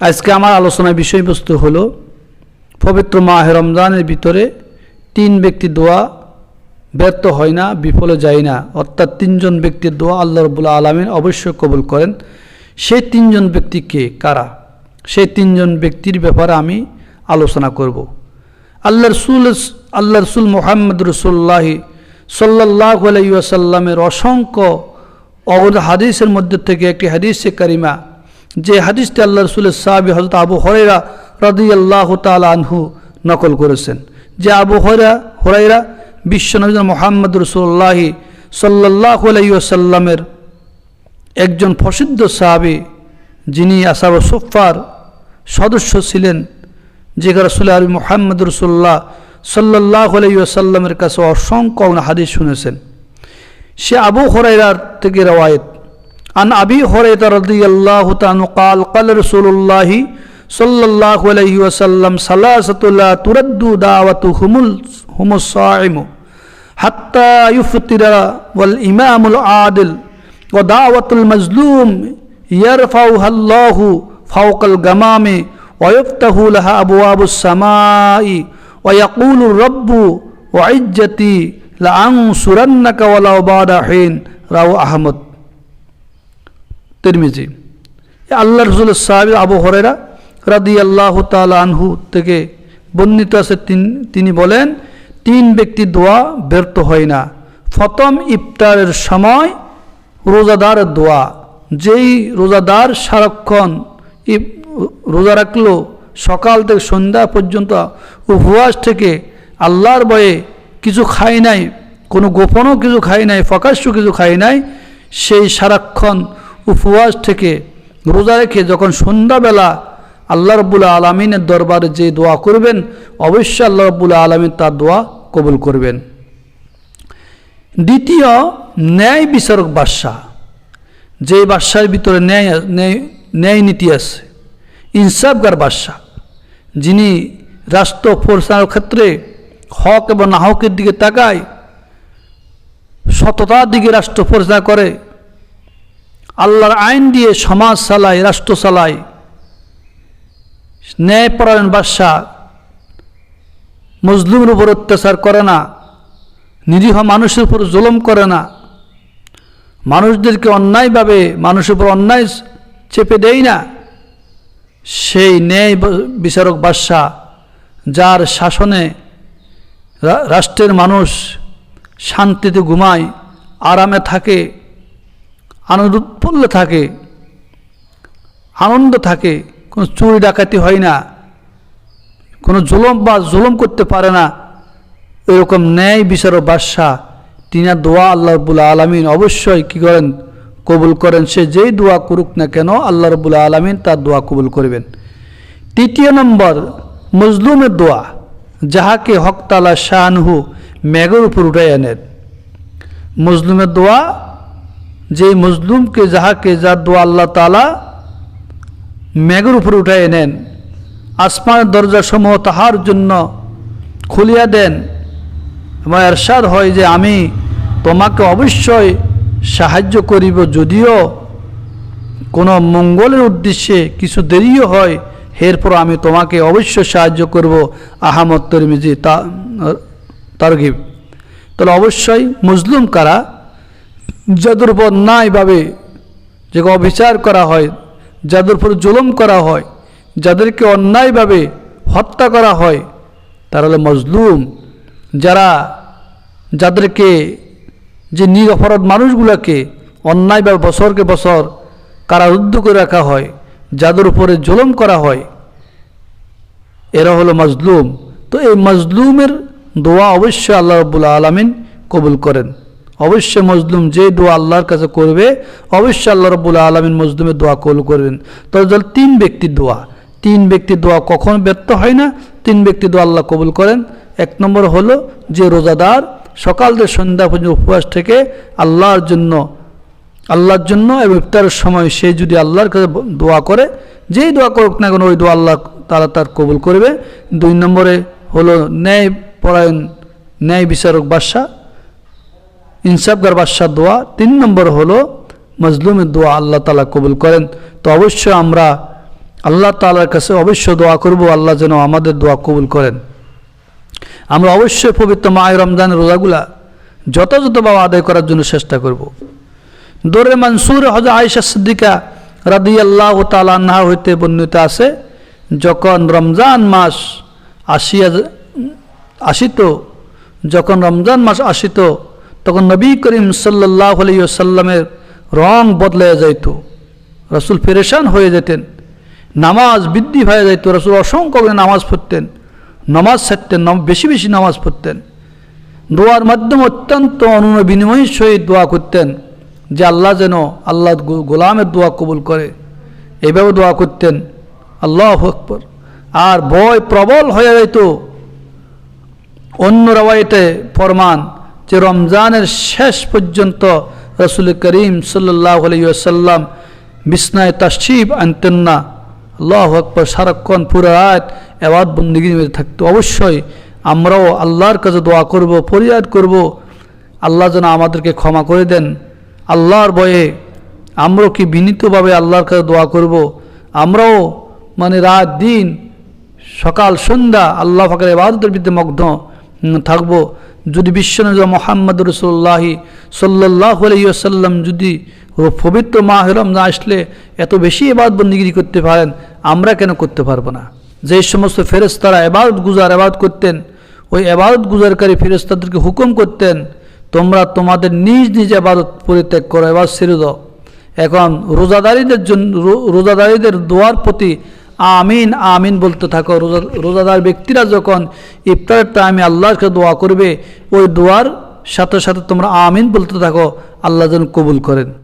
আজকে আমার আলোচনার বিষয়বস্তু হলো, পবিত্র মাহ রমজানের ভিতরে তিন ব্যক্তি দোয়া ব্যর্থ হয় না, বিফলে যায় না। অর্থাৎ তিনজন ব্যক্তির দোয়া আল্লাহ রবুল্লা আলমিন অবশ্যই কবুল করেন। সেই তিনজন ব্যক্তি কে? কারা? সেই তিনজন ব্যক্তির ব্যাপারে আমি আলোচনা করব। আল্লাহ রসুল আল্লাহ রসুল মোহাম্মদ রসুল্লাহি সাল্লাহ আলাইসাল্লামের অসংখ্য অগদ হাদিসের মধ্যে থেকে একটি হাদিসে কারিমা যে হাদিসটি আল্লাহ রসুলের সাহাবি হজরত আবু হরেরা রাদি আল্লাহ তাল আনহু নকল করেছেন। যে আবু হরা হরাইরা বিশ্বনবী মোহাম্মদ রসুল্লাহি সাল্লাহ আলাইসাল্লামের একজন প্রসিদ্ধ সাহাবি যিনি আসাব সুফার সদস্য ছিলেন, যে রসুল আরবি মোহাম্মদ রসুল্লাহ সাল্লাহ আলাইসাল্লামের কাছে অসংখ্য হাদিস শুনেছেন। সে আবু হরাইরার থেকে রওয়ায়ত عن أبي هريرة رضي الله عنه قال قال رسول الله صلى الله عليه وسلم ثلاثة لا ترد دعوتهم هم الصائم حتى يفطر والإمام العادل ودعوة المظلوم يرفعها الله فوق الغمام ويفتح لها أبواب السماء ويقول الرب وعجتي لأنصرنك ولو بعد حين رواه أحمد তিরমিজি। আল্লাহ রসুল সাহাবি আবু হরেরা রাদি আল্লাহ তাল আনহু থেকে বর্ণিত আছে তিন- বলেন, তিন ব্যক্তি দোয়া ব্যর্থ হয় না। ফতম ইফতারের সময় রোজাদারের দোয়া। যেই রোজাদার সারাক্ষণ রোজা রাখল, সকাল থেকে সন্ধ্যা পর্যন্ত উপবাস থেকে আল্লাহর বয়ে কিছু খায় নাই, কোনো গোপনও কিছু খায় নাই, প্রকাশ্য কিছু খায় নাই, সেই সারাক্ষণ উপবাস থেকে রোজা রেখে যখন সন্ধ্যাবেলা আল্লাহ রব্বুল্লা আলমিনের দরবারে যে দোয়া করবেন, অবশ্যই আল্লাহ রব্বুল্লা আলমিন তার দোয়া কবুল করবেন। দ্বিতীয়, ন্যায় বিচারক বাদশাহ। যে বাদশার ভিতরে ন্যায় ন্যায় ন্যায় নীতি আছে, ইনসাফগার বাদশাহ, যিনি রাষ্ট্র পরিচালনার ক্ষেত্রে হক এবং নাহকের দিকে তাকায়, সততার দিকে রাষ্ট্র পরিচালনা করে আল্লাহর আইন দিয়ে সমাজ চালায়, রাষ্ট্র চালায়। ন্যায়পরায়ণ বাদশাহ মজলুমের উপর অত্যাচার করে না, নিরীহ মানুষের উপর জুলম করে না। মানুষদেরকে অন্যায়ভাবে, মানুষের উপর অন্যায় চেপে দেয় না। সেই ন্যায় বিচারক বাদশাহ, যার শাসনে রাষ্ট্রের মানুষ শান্তিতে ঘুমায়, আরামে থাকে আনন্দ উৎফুল্ল থাকে, আনন্দ থাকে, কোনো চুরি ডাকাতি হয় না, কোনো জুলম বা জুলম করতে পারে না, এরকম ন্যায় বিচারক বাদশাহ তিনা দোয়া আল্লাহ রবুল্লা আলমিন। অবশ্যই কী করেন? কবুল করেন। সে যেই দোয়া করুক না কেন, আল্লাহ রবুল্লা আলমিন তার দোয়া কবুল করবেন। তৃতীয় নম্বর, মজলুমের দোয়া, যাহাকে হকতালা শাহনহু মেঘের উপর উঠাই আনেন মজলুমের দোয়া যে মজলুমকে যাহাকে যার দোয়া আল্লাহ তালা মেঘের উপর উঠাই নেন আসমানের দরজাসমূহ তাহার জন্য খুলিয়া দেন এবং এরশাদ হয় যে আমি তোমাকে অবশ্যই সাহায্য করিব যদিও কোনো মঙ্গলের উদ্দেশ্যে কিছু দেরিও হয়, এরপর আমি তোমাকে অবশ্যই সাহায্য করব। আহমদ, তরমিজি, তা তারগিব। তাহলে অবশ্যই মুসলিম কারা? যাদের উপর অন্যায়ভাবে যে অবিচার করা হয়, যাদের উপর জুলুম করা হয়, যাদেরকে অন্যায়ভাবে হত্যা করা হয়, তারা হলো মজলুম। যারা যাদেরকে যে নিরপরাধ মানুষগুলোকে অন্যায়ভাবে বছরকে বছর কারারুদ্ধ করে রাখা হয়, যাদের উপরে জুলুম করা হয়, এরা হলো মজলুম। তো এই মজলুমের দোয়া অবশ্যই আল্লাহ রবুল্লা আলমিন কবুল করেন। অবশ্যই মজলুম যে দোয়া আল্লাহর কাছে করবে, অবশ্যই আল্লাহ রবুল্লা আলমিন মজলুমের দোয়া কবুল করবেন। তবে তিন ব্যক্তির দোয়া। তিন ব্যক্তির দোয়া কখন ব্যর্থ হয় না? তিন ব্যক্তি দোয়া আল্লাহ কবুল করেন। এক নম্বর হলো যে রোজাদার সকাল থেকে সন্ধ্যা পর্যন্ত উপবাস থেকে আল্লাহর জন্য আল্লাহর জন্য এবং ইফতারের সময় সে যদি আল্লাহর কাছে দোয়া করে, যেই দোয়া করুক না কেন ওই দোয়া আল্লাহ তারা তার কবুল করবে। দুই নম্বরে হলো ন্যায় পরায়ণ ন্যায় বিচারক বাদশাহ। ইনসাফগার বাদশাহ দোয়া। তিন নম্বর হলো, মজলুমের দোয়া আল্লাহ তালা কবুল করেন। তো অবশ্যই আমরা আল্লাহ তালার কাছে অবশ্য দোয়া করব, আল্লাহ যেন আমাদের দোয়া কবুল করেন। আমরা অবশ্যই পবিত্র মায় রমজানের রোজাগুলা যথাযথভাবে আদায় করার জন্য চেষ্টা করব। দোরে মানসুর হজ আয়েশা সিদ্দিকা রাদি আল্লাহ তালান্না হইতে বর্ণিত আছে, যখন রমজান মাস আসিয়া আসিত, যখন রমজান মাস আসিত তখন নবী করিম সাল্লাহ আলাইসাল্লামের রং বদলে যাইত। রসুল ফেরেশান হয়ে যেতেন। নামাজ বৃদ্ধি হয়ে যাইত। রসুল অসংখ্য করে নামাজ পড়তেন। নামাজ ছাড়তেন বেশি বেশি নামাজ পড়তেন। দোয়ার মাধ্যমে অত্যন্ত অনুনয় বিনিময়ের সহিত দোয়া করতেন যে আল্লাহ যেন আল্লাহ গোলামের দোয়া কবুল করে। এভাবে দোয়া করতেন। আল্লাহ আকবর। আর ভয় প্রবল হয়ে যাইত। অন্য রাওয়াইতে ফরমান যে রমজানের শেষ পর্যন্ত রসুল করিম সাল্লাহ আলাইসাল্লাম বিছনায় তাসিব আনতেন না। আল্লাহ আকবর, সারাক্ষণ পুরো রাত এবাদ বন্দিগি থাকতো। অবশ্যই আমরাও আল্লাহর কাছে দোয়া করব, ফরিয়াদ করব। আল্লাহ যেন আমাদেরকে ক্ষমা করে দেন। আল্লাহর বয়ে আমরাও কি বিনীতভাবে আল্লাহর কাছে দোয়া করব? আমরাও মানে রাত দিন সকাল সন্ধ্যা আল্লাহ ফাকের এবাদতের বিদ্যে মগ্ন থাকব। যদি বিশ্বনজ মোহাম্মদ রসুল্লাহি সাল্লাহ আলাইসাল্লাম যদি পবিত্র মা না আসলে এত বেশি এবাদ বন্দিগিরি করতে পারেন, আমরা কেন করতে পারব না? যে সমস্ত ফেরেস্তারা এবাদত গুজার এবাদ করতেন, ওই এবাদত গুজারকারী ফেরেস্তাদেরকে হুকুম করতেন, তোমরা তোমাদের নিজ নিজ এবাদত পরিত্যাগ করো, এবার ছেড়ে দাও। এখন রোজাদারিদের জন্য রোজাদারিদের দোয়ার প্রতি আমিন আমিন বলতে থাকো। রোজা, রোজাদার ব্যক্তিরা যখন ইফতারের টাইমে আল্লাহকে দোয়া করবে, ওই দোয়ার সাথে সাথে তোমরা আমিন বলতে থাকো। আল্লাহ যেন কবুল করেন।